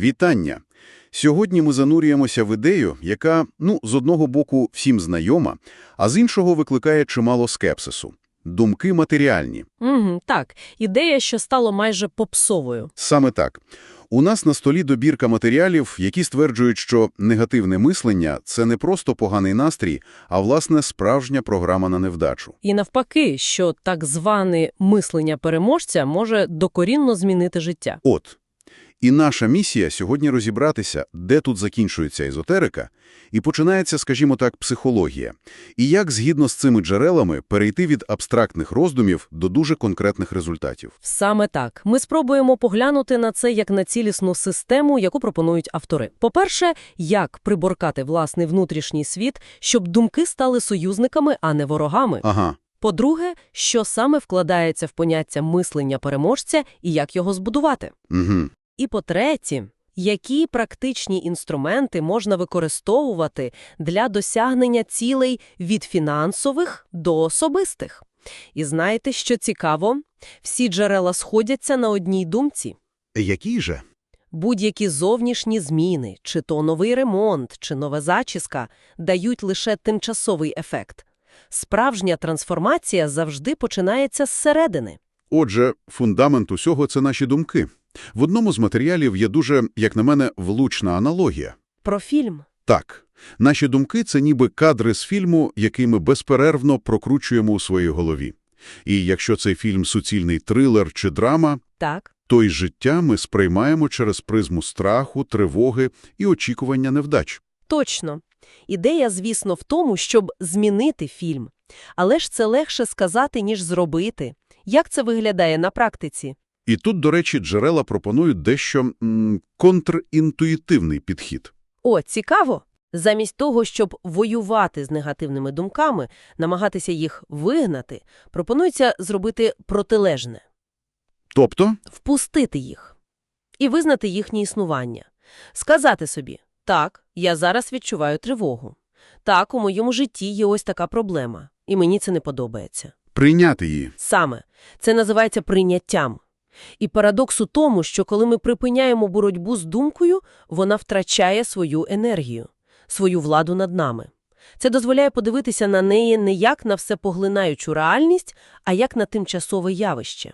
Вітання! Сьогодні ми занурюємося в ідею, яка, ну, з одного боку, всім знайома, а з іншого викликає чимало скепсису. Думки матеріальні. Угу, так, ідея, що стало майже попсовою. Саме так. У нас на столі добірка матеріалів, які стверджують, що негативне мислення – це не просто поганий настрій, а, власне, справжня програма на невдачу. І навпаки, що так зване мислення переможця може докорінно змінити життя. От. І наша місія сьогодні розібратися, де тут закінчується езотерика, і починається, скажімо так, психологія, і як, згідно з цими джерелами, перейти від абстрактних роздумів до дуже конкретних результатів. Саме так. Ми спробуємо поглянути на це як на цілісну систему, яку пропонують автори. По-перше, як приборкати власний внутрішній світ, щоб думки стали союзниками, а не ворогами. Ага, По-друге, що саме вкладається в поняття мислення переможця і як його збудувати. угу. І по-третє, які практичні інструменти можна використовувати для досягнення цілей від фінансових до особистих. І знаєте, що цікаво? Всі джерела сходяться на одній думці. Який же? Будь-які зовнішні зміни, чи то новий ремонт, чи нова зачіска, дають лише тимчасовий ефект. Справжня трансформація завжди починається зсередини. Отже, фундамент усього – це наші думки. В одному з матеріалів є дуже, як на мене, влучна аналогія. Про фільм. Так, наші думки – це ніби кадри з фільму, який ми безперервно прокручуємо у своїй голові. І якщо цей фільм – суцільний трилер чи драма, Так. то й життя ми сприймаємо через призму страху, тривоги і очікування невдач. Точно. Ідея, звісно, в тому, щоб змінити фільм. Але ж це легше сказати, ніж зробити. Як це виглядає на практиці? І тут, до речі, джерела пропонують дещо м, контрінтуїтивний підхід. О, цікаво! Замість того, щоб воювати з негативними думками, намагатися їх вигнати, пропонується зробити протилежне Тобто, – впустити їх і визнати їхнє існування. Сказати собі «Так, я зараз відчуваю тривогу. Так, у моєму житті є ось така проблема, і мені це не подобається». прийняти її. Саме. Це називається прийняттям. І парадокс у тому, що коли ми припиняємо боротьбу з думкою, вона втрачає свою енергію, свою владу над нами. Це дозволяє подивитися на неї не як на всепоглинаючу реальність, а як на тимчасове явище.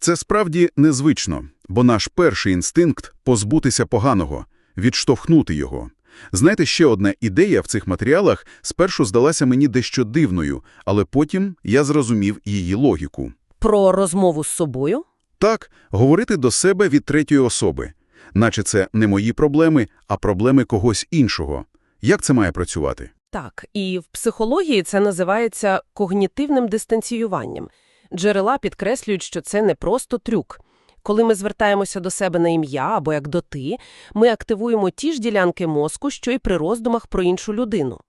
Це справді незвично, бо наш перший інстинкт – позбутися поганого, відштовхнути його. Знаєте, ще одна ідея в цих матеріалах спершу здалася мені дещо дивною, але потім я зрозумів її логіку. Про розмову з собою? Так, говорити до себе від третьої особи. Наче це не мої проблеми, а проблеми когось іншого. Як це має працювати? Так, і в психології це називається когнітивним дистанціюванням. Джерела підкреслюють, що це не просто трюк. Коли ми звертаємося до себе на ім'я або як до «ти», ми активуємо ті ж ділянки мозку, що й при роздумах про іншу людину.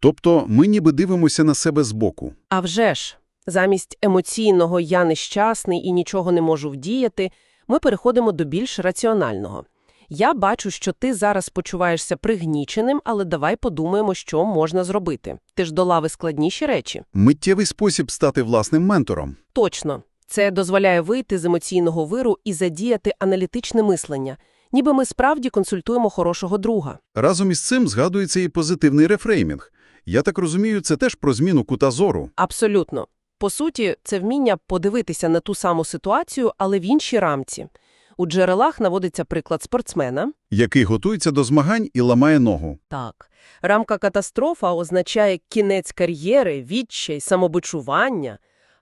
Тобто ми ніби дивимося на себе збоку. А вже ж, замість емоційного «я нещасний і нічого не можу вдіяти», ми переходимо до більш раціонального. Я бачу, що ти зараз почуваєшся пригніченим, але давай подумаємо, що можна зробити. Ти ж долави складніші речі. Миттєвий спосіб стати власним ментором. Точно. Це дозволяє вийти з емоційного виру і задіяти аналітичне мислення, ніби ми справді консультуємо хорошого друга. Разом із цим згадується і позитивний рефреймінг. Я так розумію, це теж про зміну кута зору. Абсолютно. По суті, це вміння подивитися на ту саму ситуацію, але в іншій рамці. У джерелах наводиться приклад спортсмена. який готується до змагань і ламає ногу. Так, рамка катастрофа означає кінець кар'єри, відчай, самобичування.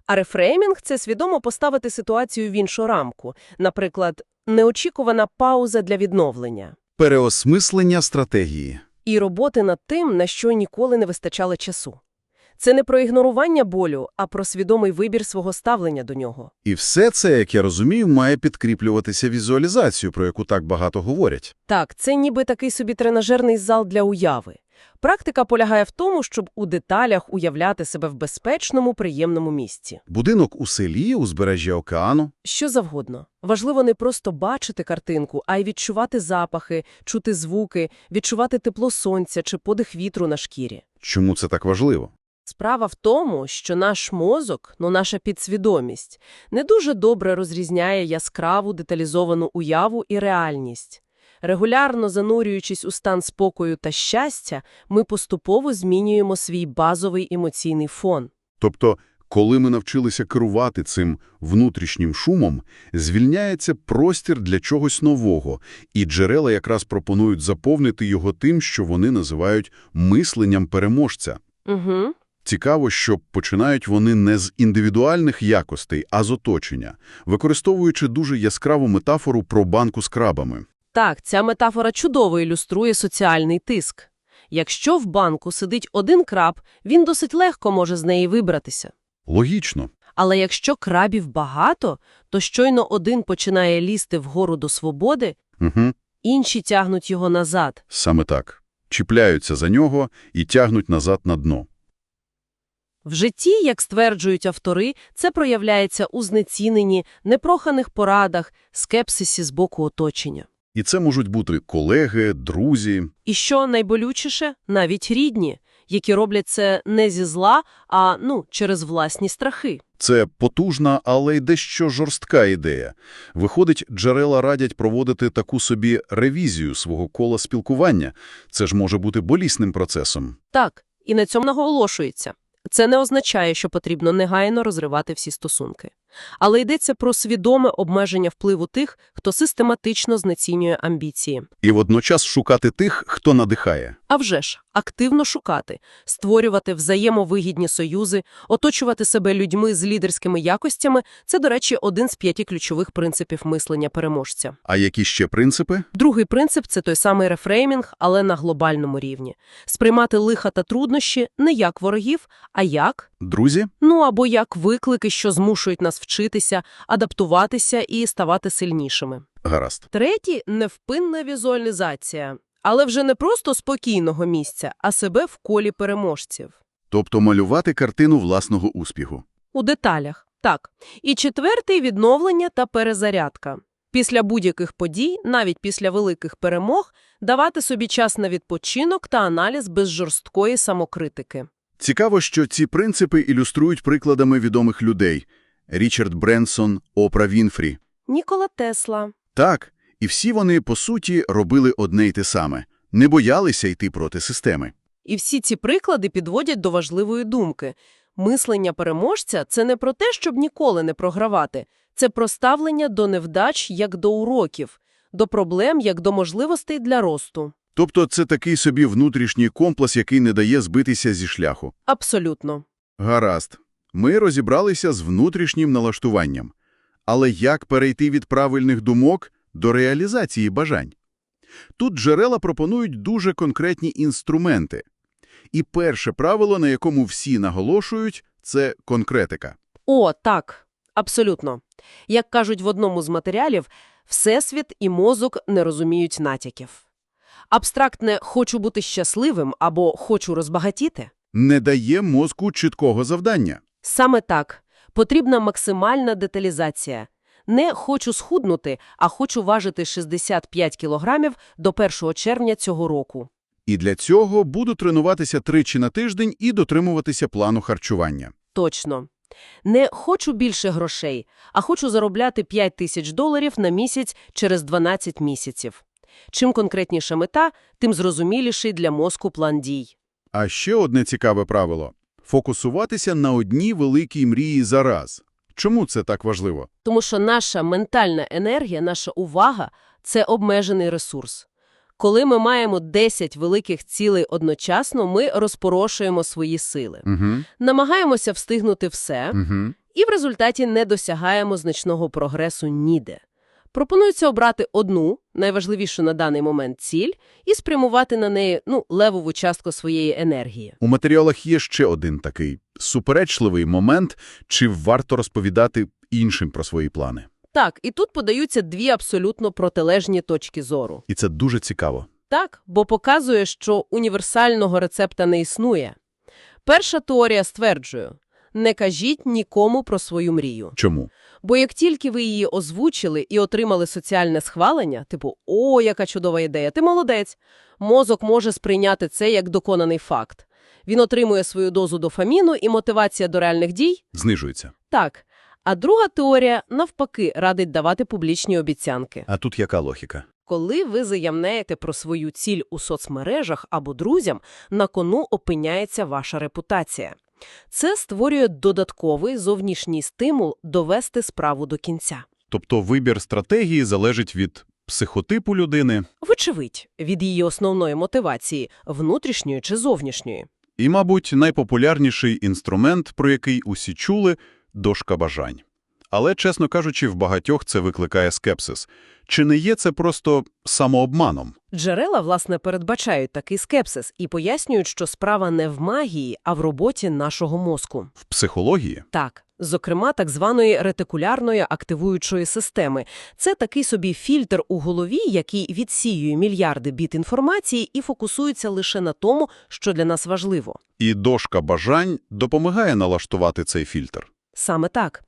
А рефреймінг – це свідомо поставити ситуацію в іншу рамку. Наприклад, неочікувана пауза для відновлення. Переосмислення стратегії. І роботи над тим, на що ніколи не вистачало часу. Це не про ігнорування болю, а про свідомий вибір свого ставлення до нього. І все це, як я розумію, має підкріплюватися візуалізацією, про яку так багато говорять. Так, це ніби такий собі тренажерний зал для уяви. Практика полягає в тому, щоб у деталях уявляти себе в безпечному, приємному місці. Будинок у селі, узбережжя океану. Що завгодно. Важливо не просто бачити картинку, а й відчувати запахи, чути звуки, відчувати тепло сонця чи подих вітру на шкірі. Чому це так важливо? Справа в тому, що наш мозок, ну наша підсвідомість, не дуже добре розрізняє яскраву деталізовану уяву і реальність. Регулярно занурюючись у стан спокою та щастя, ми поступово змінюємо свій базовий емоційний фон. Тобто, коли ми навчилися керувати цим внутрішнім шумом, звільняється простір для чогось нового, і джерела якраз пропонують заповнити його тим, що вони називають мисленням переможця. Угу. Цікаво, що починають вони не з індивідуальних якостей, а з оточення, використовуючи дуже яскраву метафору про банку з крабами. Так, ця метафора чудово ілюструє соціальний тиск. Якщо в банку сидить один краб, він досить легко може з неї вибратися. Логічно. Але якщо крабів багато, то щойно один починає лізти вгору до свободи, Угу. інші тягнуть його назад. Саме так. Чіпляються за нього і тягнуть назад на дно. В житті, як стверджують автори, це проявляється у знеціненні, непроханих порадах, скепсисі з боку оточення. І це можуть бути колеги, друзі. І що найболючіше, навіть рідні, які роблять це не зі зла, а ну, через власні страхи. Це потужна, але й дещо жорстка ідея. Виходить, джерела радять проводити таку собі ревізію свого кола спілкування. Це ж може бути болісним процесом. Так, і на цьому наголошується. Це не означає, що потрібно негайно розривати всі стосунки. Але йдеться про свідоме обмеження впливу тих, хто систематично знецінює амбіції. І водночас шукати тих, хто надихає. А вже ж, активно шукати, створювати взаємовигідні союзи, оточувати себе людьми з лідерськими якостями – це, до речі, один з п'яти ключових принципів мислення переможця. А які ще принципи? Другий принцип – це той самий рефреймінг, але на глобальному рівні. Сприймати лиха та труднощі не як ворогів, а як Друзі? Ну або як виклики, що змушують нас вчитися, адаптуватися і ставати сильнішими. Гаразд. Третій – невпинна візуалізація. Але вже не просто спокійного місця, а себе в колі переможців. Тобто малювати картину власного успіху. У деталях. Так. І четвертий – відновлення та перезарядка. Після будь-яких подій, навіть після великих перемог, давати собі час на відпочинок та аналіз без жорсткої самокритики. Цікаво, що ці принципи ілюструють прикладами відомих людей. Річард Бренсон, Опра Вінфрі. Нікола Тесла. Так, і всі вони, по суті, робили одне й те саме. Не боялися йти проти системи. І всі ці приклади підводять до важливої думки. Мислення переможця – це не про те, щоб ніколи не програвати. Це про ставлення до невдач як до уроків, до проблем як до можливостей для росту. Тобто це такий собі внутрішній компас, який не дає збитися зі шляху. Абсолютно. Гаразд. Ми розібралися з внутрішнім налаштуванням. Але як перейти від правильних думок до реалізації бажань? Тут джерела пропонують дуже конкретні інструменти. І перше правило, на якому всі наголошують, це конкретика. О, так, абсолютно. Як кажуть в одному з матеріалів, всесвіт і мозок не розуміють натяків. Абстрактне «хочу бути щасливим» або «хочу розбагатіти» Не дає мозку чіткого завдання. Саме так. Потрібна максимальна деталізація. Не «хочу схуднути», а «хочу важити 65 кілограмів до 1 червня цього року». І для цього буду тренуватися тричі на тиждень і дотримуватися плану харчування. Точно. Не «хочу більше грошей», а «хочу заробляти 5 тисяч доларів на місяць через 12 місяців». Чим конкретніша мета, тим зрозуміліший для мозку план дій. А ще одне цікаве правило – фокусуватися на одній великій мрії за раз. Чому це так важливо? Тому що наша ментальна енергія, наша увага – це обмежений ресурс. Коли ми маємо 10 великих цілей одночасно, ми розпорошуємо свої сили. Угу. Намагаємося встигнути все, Угу. і в результаті не досягаємо значного прогресу ніде. Пропонується обрати одну, найважливішу на даний момент ціль, і спрямувати на неї, ну, левову частку своєї енергії. У матеріалах є ще один такий суперечливий момент, чи варто розповідати іншим про свої плани. Так, і тут подаються дві абсолютно протилежні точки зору. І це дуже цікаво. Так, бо показує, що універсального рецепта не існує. Перша теорія стверджує – не кажіть нікому про свою мрію. Чому? Бо як тільки ви її озвучили і отримали соціальне схвалення, типу «О, яка чудова ідея, ти молодець», мозок може сприйняти це як доконаний факт. Він отримує свою дозу дофаміну і мотивація до реальних дій Знижується. – так. А друга теорія, навпаки, радить давати публічні обіцянки. А тут яка логіка? Коли ви заявляєте про свою ціль у соцмережах або друзям, на кону опиняється ваша репутація. Це створює додатковий зовнішній стимул довести справу до кінця. Тобто вибір стратегії залежить від психотипу людини Вочевидь, від її основної мотивації – внутрішньої чи зовнішньої. і, мабуть, найпопулярніший інструмент, про який усі чули – дошка бажань. Але, чесно кажучи, в багатьох це викликає скепсис. Чи не є це просто самообманом? Джерела, власне, передбачають такий скепсис і пояснюють, що справа не в магії, а в роботі нашого мозку. В психології? Так, зокрема, так званої ретикулярної активуючої системи. Це такий собі фільтр у голові, який відсіює мільярди біт інформації і фокусується лише на тому, що для нас важливо. І дошка бажань допомагає налаштувати цей фільтр. Саме так.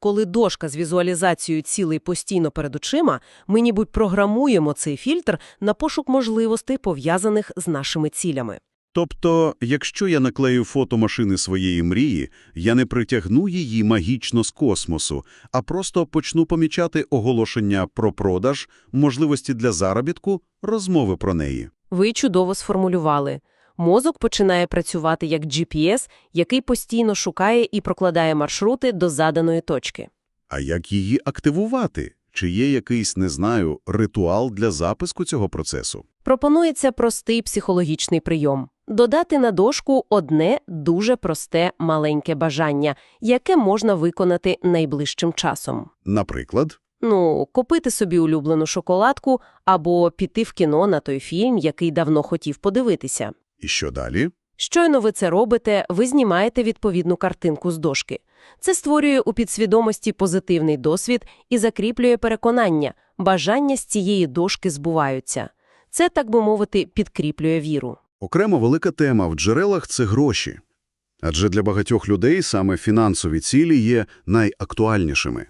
Коли дошка з візуалізацією цілей постійно перед очима, ми ніби програмуємо цей фільтр на пошук можливостей, пов'язаних з нашими цілями. Тобто, якщо я наклею фото машини своєї мрії, я не притягну її магічно з космосу, а просто почну помічати оголошення про продаж, можливості для заробітку, розмови про неї. Ви чудово сформулювали. Мозок починає працювати як GPS, який постійно шукає і прокладає маршрути до заданої точки. А як її активувати? Чи є якийсь, не знаю, ритуал для запуску цього процесу? Пропонується простий психологічний прийом – додати на дошку одне дуже просте маленьке бажання, яке можна виконати найближчим часом. Наприклад, Ну, купити собі улюблену шоколадку або піти в кіно на той фільм, який давно хотів подивитися. І що далі? Щойно ви це робите, ви знімаєте відповідну картинку з дошки. Це створює у підсвідомості позитивний досвід і закріплює переконання, бажання з цієї дошки збуваються. Це, так би мовити, підкріплює віру. Окремо велика тема в джерелах – це гроші. Адже для багатьох людей саме фінансові цілі є найактуальнішими.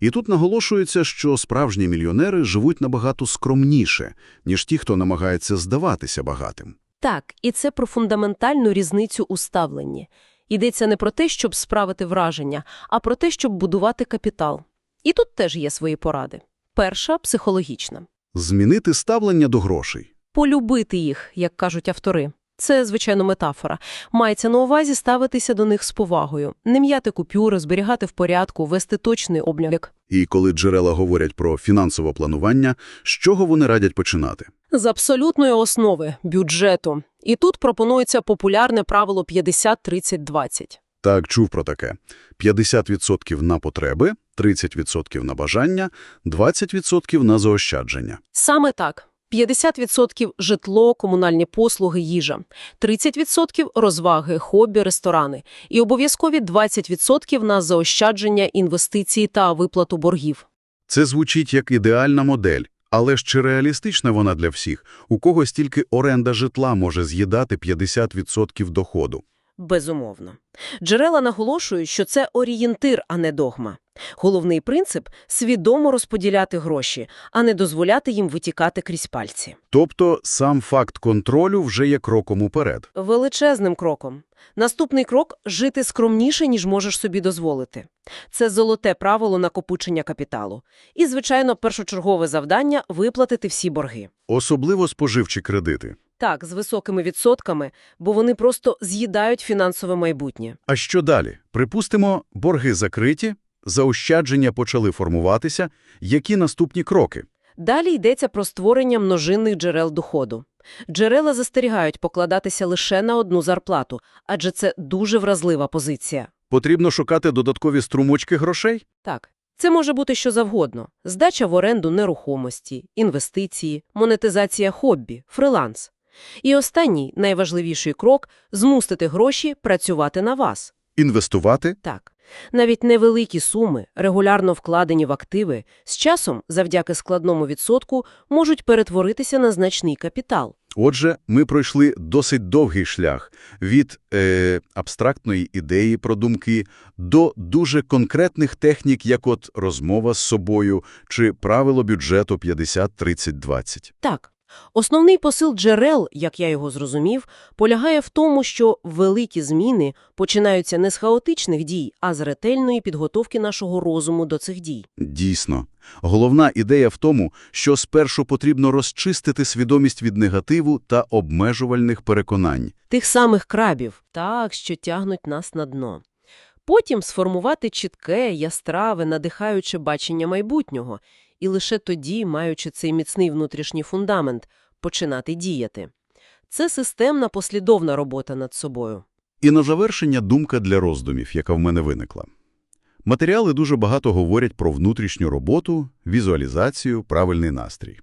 І тут наголошується, що справжні мільйонери живуть набагато скромніше, ніж ті, хто намагається здаватися багатим. Так, і це про фундаментальну різницю у ставленні. Йдеться не про те, щоб справити враження, а про те, щоб будувати капітал. І тут теж є свої поради. Перша – психологічна. Змінити ставлення до грошей. Полюбити їх, як кажуть автори. Це, звичайно, метафора. Мається на увазі ставитися до них з повагою, не м'яти купюри, зберігати в порядку, вести точний облік. І коли джерела говорять про фінансове планування, з чого вони радять починати? З абсолютної основи – бюджету. І тут пропонується популярне правило 50-30-20. Так, чув про таке. 50% на потреби, 30% на бажання, 20% на заощадження. Саме так. 50% – житло, комунальні послуги, їжа. 30% – розваги, хобі, ресторани. І обов'язкові 20% на заощадження, інвестиції та виплату боргів. Це звучить як ідеальна модель, але ж чи реалістична вона для всіх? У когось тільки оренда житла може з'їдати 50% доходу. Безумовно. Джерела наголошують, що це орієнтир, а не догма. Головний принцип – свідомо розподіляти гроші, а не дозволяти їм витікати крізь пальці. Тобто сам факт контролю вже є кроком уперед. Величезним кроком. Наступний крок – жити скромніше, ніж можеш собі дозволити. Це золоте правило накопичення капіталу. І, звичайно, першочергове завдання – виплатити всі борги. Особливо споживчі кредити. Так, з високими відсотками, бо вони просто з'їдають фінансове майбутнє. А що далі? Припустимо, борги закриті, заощадження почали формуватися. Які наступні кроки? Далі йдеться про створення множинних джерел доходу. Джерела застерігають покладатися лише на одну зарплату, адже це дуже вразлива позиція. Потрібно шукати додаткові струмочки грошей? Так, це може бути що завгодно. Здача в оренду нерухомості, інвестиції, монетизація хобі, фриланс. І останній, найважливіший крок – змусити гроші працювати на вас. Інвестувати? Так, навіть невеликі суми, регулярно вкладені в активи, з часом, завдяки складному відсотку, можуть перетворитися на значний капітал. Отже, ми пройшли досить довгий шлях від е, абстрактної ідеї про думки до дуже конкретних технік, як от розмова з собою чи правило бюджету 50-30-20. Так, Основний посил джерел, як я його зрозумів, полягає в тому, що великі зміни починаються не з хаотичних дій, а з ретельної підготовки нашого розуму до цих дій. Дійсно. Головна ідея в тому, що спершу потрібно розчистити свідомість від негативу та обмежувальних переконань. Тих самих крабів, так, що тягнуть нас на дно. Потім сформувати чітке, яскраве, надихаюче бачення майбутнього, і лише тоді, маючи цей міцний внутрішній фундамент, починати діяти. Це системна послідовна робота над собою. І на завершення думка для роздумів, яка в мене виникла. Матеріали дуже багато говорять про внутрішню роботу, візуалізацію, правильний настрій.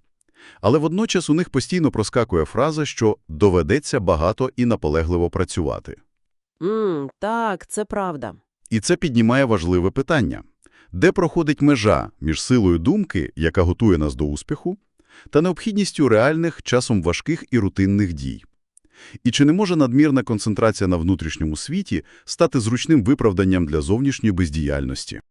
Але водночас у них постійно проскакує фраза, що доведеться багато і наполегливо працювати. Мм, так, це правда. І це піднімає важливе питання. Де проходить межа між силою думки, яка готує нас до успіху, та необхідністю реальних, часом важких і рутинних дій? І чи не може надмірна концентрація на внутрішньому світі стати зручним виправданням для зовнішньої бездіяльності?